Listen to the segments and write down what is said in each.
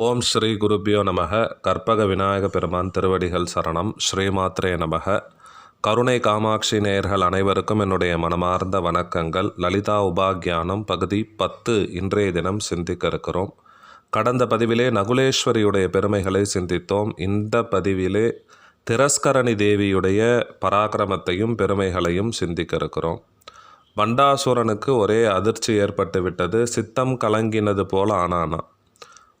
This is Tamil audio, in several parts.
ஓம் ஸ்ரீ குருபியோ நமக. கற்பக விநாயக பெருமான் திருவடிகள் சரணம். ஸ்ரீமாத்ரே நமக. கருணை காமாட்சி நேயர்கள் அனைவருக்கும் என்னுடைய மனமார்ந்த வணக்கங்கள். லலிதா உபாக்யானம் பகுதி பத்து இன்றைய தினம் சிந்திக்க இருக்கிறோம். கடந்த பதிவிலே நகுலேஸ்வரியுடைய பெருமைகளை சிந்தித்தோம். இந்த பதிவிலே திரஸ்கரணி தேவியுடைய பராக்கிரமத்தையும் பெருமைகளையும் சிந்திக்க இருக்கிறோம். பண்டாசுரனுக்கு ஒரே அதிர்ச்சி ஏற்பட்டு விட்டது சித்தம் கலங்கினது போல ஆனானா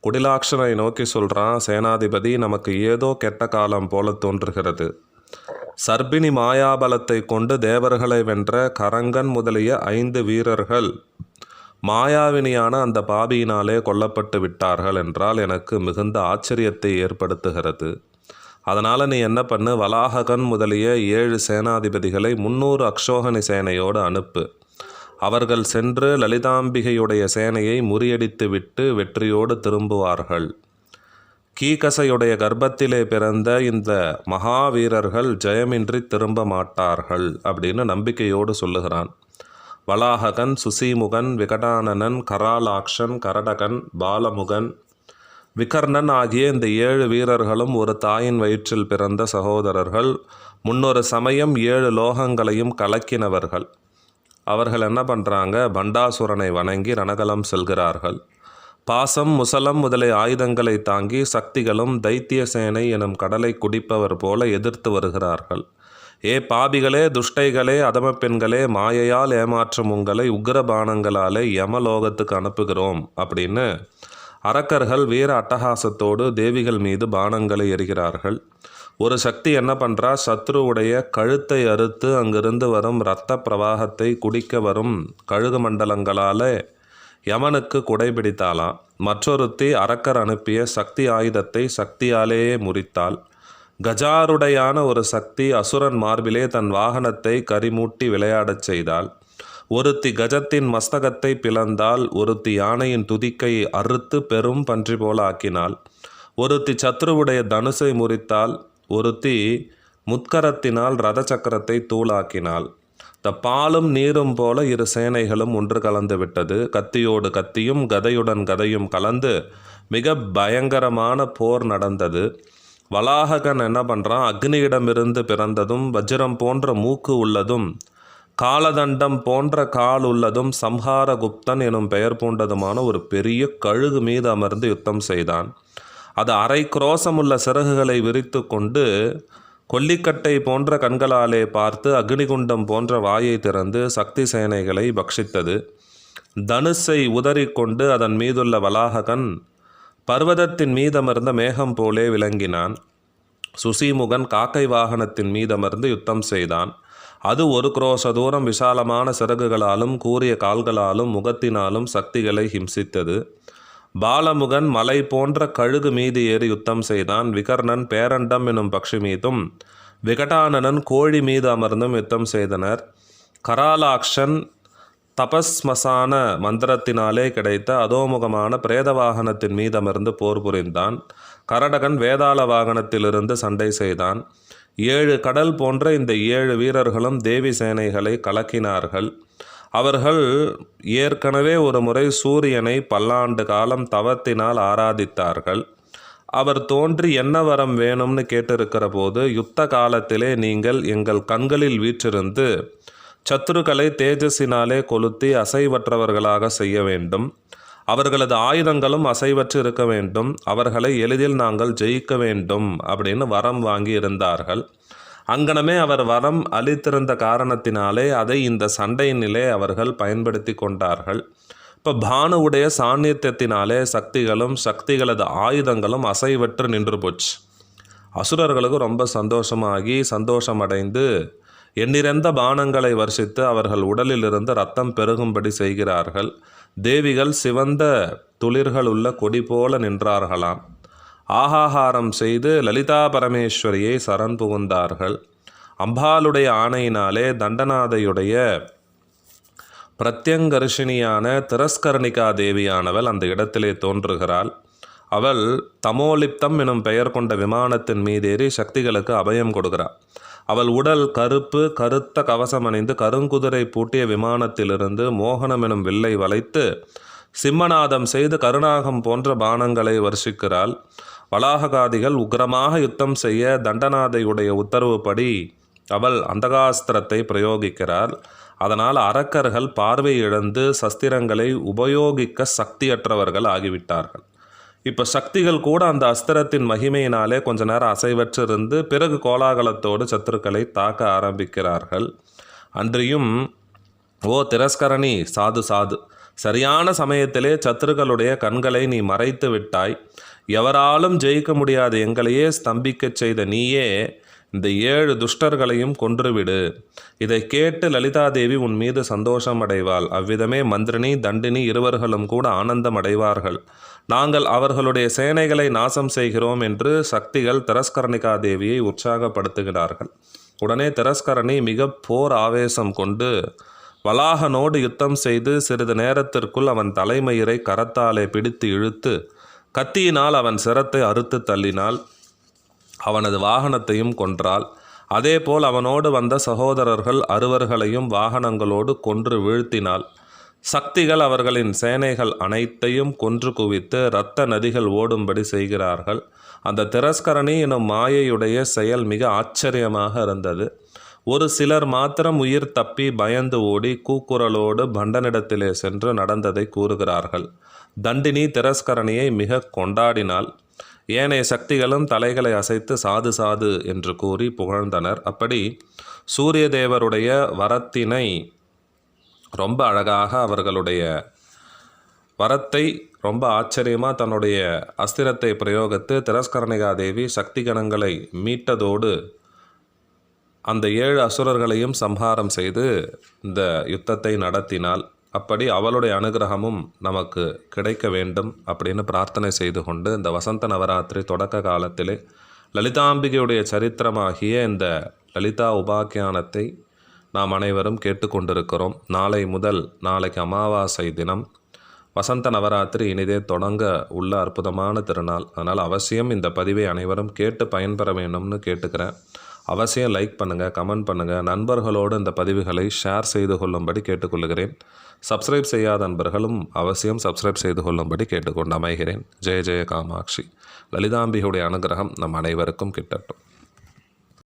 குடிலாட்சனை நோக்கி சொல்கிறான் சேனாதிபதி நமக்கு ஏதோ கெட்ட காலம் போல தோன்றுகிறது. சர்பினி மாயாபலத்தை கொண்டு தேவர்களை வென்ற கரங்கன் முதலிய ஐந்து வீரர்கள் மாயாவினியான அந்த பாபியினாலே கொல்லப்பட்டு விட்டார்கள் என்றால் எனக்கு மிகுந்த ஆச்சரியத்தை ஏற்படுத்துகிறது. அதனால் நீ என்ன பண்ணு வலாககன் முதலிய ஏழு சேனாதிபதிகளை முன்னூறு அக்ஷோகனி சேனையோடு அனுப்பு. அவர்கள் சென்று லலிதாம்பிகையுடைய சேனையை முறியடித்து விட்டு வெற்றியோடு திரும்புவார்கள். கீகசையுடைய கர்ப்பத்திலே பிறந்த இந்த மகாவீரர்கள் ஜெயமின்றி திரும்ப மாட்டார்கள் அப்படின்னு நம்பிக்கையோடு சொல்லுகிறான். வளாககன் சுசீமுகன் விகடானனன் கராலாக்ஷன் கரடகன் பாலமுகன் விகர்ணன் ஆகிய இந்த ஏழு வீரர்களும் ஒரு தாயின் வயிற்றில் பிறந்த சகோதரர்கள் முன்னொரு சமயம் ஏழு லோகங்களையும் கலக்கினவர்கள். அவர்கள் என்ன பண்ணுறாங்க பண்டாசுரனை வணங்கி ரணகலம் செல்கிறார்கள். பாசம் முசலம் முதலிய ஆயுதங்களை தாங்கி சக்திகளும் தைத்திய சேனை எனும் கடலை குடிப்பவர் போல எதிர்த்து வருகிறார்கள். ஏ பாபிகளே துஷ்டைகளே அதம பெண்களே மாயையால் ஏமாற்றும் உங்களை உக்ரபானங்களாலே யமலோகத்துக்கு அனுப்புகிறோம். அப்படின்னு அரக்கர்கள் வீர அட்டகாசத்தோடு தேவிகள் மீது பானங்களை எறிகிறார்கள். ஒரு சக்தி என்ன பண்ணுறா சத்ருவுடைய கழுத்தை அறுத்து அங்கிருந்து வரும் இரத்த பிரவாகத்தை குடிக்க வரும் கழுகு மண்டலங்களாலே யமனுக்கு குடைபிடித்தாளாம். மற்றொருத்தி அரக்கர் அனுப்பிய சக்தி ஆயுதத்தை சக்தியாலேயே முறித்தாள். கஜாருடையான ஒரு சக்தி அசுரன் மார்பிலே தன் வாகனத்தை கரிமூட்டி விளையாடச் செய்தாள். ஒருத்தி கஜத்தின் மஸ்தகத்தை பிளந்தால் ஒருத்தி யானையின் துதிக்கை அறுத்து பெரும் பன்றி போல ஆக்கினாள். ஒருத்தி சத்ருவுடைய தனுசை முறித்தால் ஒருத்தி முத்கரத்தினால் ரத சக்கரத்தை தூளாக்கினாள். த பாலும் நீரும் போல இரு சேனைகளும் ஒன்று கலந்து விட்டது. கத்தியோடு கத்தியும் கதையுடன் கதையும் கலந்து மிக பயங்கரமான போர் நடந்தது. வளாககன் என்ன பண்ணுறான் அக்னியிடமிருந்து பிறந்ததும் வஜ்ரம் போன்ற மூக்கு உள்ளதும் காலதண்டம் போன்ற கால் உள்ளதும் சம்ஹாரகுப்தன் எனும் பெயர் பூண்டதுமான ஒரு பெரிய கழுகு மீது அமர்ந்து யுத்தம் செய்தான். அது அரை குரோசமுள்ள சிறகுகளை விரித்து கொண்டு கொல்லிக்கட்டை போன்ற கண்களாலே பார்த்து அக்னிகுண்டம் போன்ற வாயை திறந்து சக்தி சேனைகளை பக்ஷித்தது. தனுஷை உதறிக்கொண்டு அதன் மீதுள்ள வளாககன் பர்வதத்தின் மீதமர்ந்த மேகம் போலே விளங்கினான். சுசீமுகன் காக்கை வாகனத்தின் மீதமர்ந்து யுத்தம் செய்தான். அது ஒரு குரோச தூரம் விசாலமான சிறகுகளாலும் கூரிய கால்களாலும் முகத்தினாலும் சக்திகளை ஹிம்சித்தது. பாலமுகன் மலை போன்ற கழுகு மீது ஏறி யுத்தம் செய்தான். விகர்ணன் பேரண்டம் எனும் பக்ஷி மீதும் விகடானனன் கோழி மீது அமர்ந்தும் யுத்தம் செய்தனர். கராலாக்ஷன் தபஸ்மசான மந்திரத்தினாலே கிடைத்த அதோமுகமான பிரேத வாகனத்தின் மீது அமர்ந்து போர் புரிந்தான். கரடகன் வேதாள வாகனத்திலிருந்து சண்டை செய்தான். ஏழு கடல் போன்ற இந்த ஏழு வீரர்களும் தேவி சேனைகளை கலக்கினார்கள். அவர்கள் ஏற்கனவே ஒரு முறை சூரியனை பல்லாண்டு காலம் தவத்தினால் ஆராதித்தார்கள். அவர் தோன்றி என்ன வரம் வேணும்னு கேட்டிருக்கிற போது யுத்த காலத்திலே நீங்கள் எங்கள் கண்களில் வீற்றிருந்து சத்துருக்களை தேஜஸினாலே கொளுத்தி அசைவற்றவர்களாக செய்ய வேண்டும். அவர்களது ஆயுதங்களும் அசைவற்று இருக்க வேண்டும். அவர்களை எளிதில் நாங்கள் ஜெயிக்க வேண்டும் அப்படின்னு வரம் வாங்கி இருந்தார்கள். அங்கனமே அவர் வரம் அளித்திருந்த காரணத்தினாலே அதை இந்த சண்டையினிலே அவர்கள் பயன்படுத்தி கொண்டார்கள். இப்போ பானுவுடைய சாநித்தியத்தினாலே சக்திகளும் சக்திகளது ஆயுதங்களும் அசைவற்று நின்று போச்சு. அசுரர்களுக்கு ரொம்ப சந்தோஷமாகி சந்தோஷமடைந்து எண்ணிறந்த பானங்களை வர்ஷித்து அவர்கள் உடலிலிருந்து ரத்தம் பெருகும்படி செய்கிறார்கள். தேவிகள் சிவந்த துளிர்கள் உள்ள கொடி போல நின்றார்களாம். ஆகாகாரம் செய்து லலிதா பரமேஸ்வரியை சரண் புகுந்தார்கள். அம்பாளுடைய ஆணையினாலே தண்டநாதையுடைய பிரத்யங்கர்ஷினியான திரஸ்கர்ணிகா தேவியானவள் அந்த இடத்திலே தோன்றுகிறாள். அவள் தமோலிப்தம் எனும் பெயர் கொண்ட விமானத்தின் மீதேறி சக்திகளுக்கு அபயம் கொடுக்கிறாள். அவள் உடல் கருப்பு கருத்த கவசம் அணிந்து கருங்குதிரை பூட்டிய விமானத்திலிருந்து மோகனம் எனும் வில்லை வளைத்து சிம்மநாதம் செய்து கருணாகம் போன்ற பானங்களை வர்ஷிக்கிறாள். வளாககாதிகள் உக்கிரமாக யுத்தம் செய்ய தண்டநாதையுடைய உத்தரவுப்படி அவள் அந்தகாஸ்திரத்தை பிரயோகிக்கிறாள். அதனால் அரக்கர்கள் பார்வை இழந்து சஸ்திரங்களை உபயோகிக்க சக்தியற்றவர்கள் ஆகிவிட்டார்கள். இப்போ சக்திகள் கூட அந்த அஸ்திரத்தின் மகிமையினாலே கொஞ்ச நேரம் அசைவற்றிருந்து பிறகு கோலாகலத்தோடு சத்துருக்களை தாக்க ஆரம்பிக்கிறார்கள். அன்றியும் ஓ திரஸ்கரணி சாது சாது. சரியான சமயத்திலே சத்துருக்களுடைய கண்களை நீ மறைத்து விட்டாய். எவராலும் ஜெயிக்க முடியாத. எங்களையே ஸ்தம்பிக்கச் செய்த நீயே இந்த ஏழு துஷ்டர்களையும் கொன்றுவிடு. இதை கேட்டு லலிதாதேவி உன் மீது சந்தோஷம் அடைவாள் அவ்விதமே மந்திரினி தண்டினி இருவர்களும் கூட ஆனந்தம் அடைவார்கள் நாங்கள் அவர்களுடைய சேனைகளை நாசம் செய்கிறோம் என்று சக்திகள் திரஸ்கரணிகா தேவியை உற்சாகப்படுத்துகிறார்கள். உடனே திரஸ்கரணி மிக போர் ஆவேசம் கொண்டு வளாகனோடு யுத்தம் செய்து சிறிது நேரத்திற்குள் அவன் தலைமயிரை கரத்தாலே பிடித்து இழுத்து கத்தியினால் அவன் சிரத்தை அறுத்து தள்ளினாள். அவனது வாகனத்தையும் கொன்றாள். அதேபோல் அவனோடு வந்த சகோதரர்கள் அறுவர்களையும் வாகனங்களோடு கொன்று வீழ்த்தினாள். சக்திகள் அவர்களின் சேனைகள் அனைத்தையும் கொன்று குவித்து இரத்த நதிகள் ஓடும்படி செய்கிறார்கள். அந்த திரஸ்கரணி எனும் மாயையுடைய செயல் மிக ஆச்சரியமாக இருந்தது. ஒரு சிலர் மாத்திரம் உயிர் தப்பி பயந்து ஓடி கூக்குரலோடு பண்டனிடத்திலே சென்று நடந்ததை கூறுகிறார்கள். தண்டினி திரஸ்கரணியை மிக கொண்டாடினாள். ஏனைய சக்திகளும் தலைகளை அசைத்து சாது சாது என்று கூறி புகழ்ந்தனர். அப்படி சூரிய தேவருடைய வரத்தினை ரொம்ப அழகாக அவர்களுடைய வரத்தை ரொம்ப ஆச்சரியமாக தன்னுடைய அஸ்திரத்தை பிரயோகித்து திரஸ்கரணிகா தேவி சக்தி கணங்களை மீட்டதோடு அந்த ஏழு அசுரர்களையும் சம்ஹாரம் செய்து இந்த யுத்தத்தை நடத்தினாள். அப்படி அவளுடைய அனுகிரகமும் நமக்கு கிடைக்க வேண்டும் அப்படின்னு பிரார்த்தனை செய்து கொண்டு இந்த வசந்த நவராத்திரி தொடக்க காலத்திலே லலிதாம்பிகையுடைய சரித்திரமாகிய இந்த லலிதா உபாக்கியானத்தை நாம் அனைவரும் கேட்டுக்கொண்டிருக்கிறோம். நாளை முதல் நாளைக்கு அமாவாசை தினம் வசந்த நவராத்திரி இனிதே தொடங்க உள்ள அற்புதமான திருநாள். அதனால் அவசியம் இந்த பதிவை அனைவரும் கேட்டு பயன்பெற வேண்டும்னு கேட்டுக்கிறேன். அவசியம் லைக் பண்ணுங்கள் கமெண்ட் பண்ணுங்கள் நண்பர்களோடு இந்த பதிவுகளை ஷேர் செய்து கொள்ளும்படி கேட்டுக்கொள்கிறேன். சப்ஸ்கிரைப் செய்யாத நண்பர்களும் அவசியம் சப்ஸ்கிரைப் செய்து கொள்ளும்படி கேட்டுக்கொண்டு அமைகிறேன். ஜெய ஜெய காமாட்சி லலிதாம்பிகையுடைய அனுகிரகம் நம் அனைவருக்கும் கிட்டட்டும்.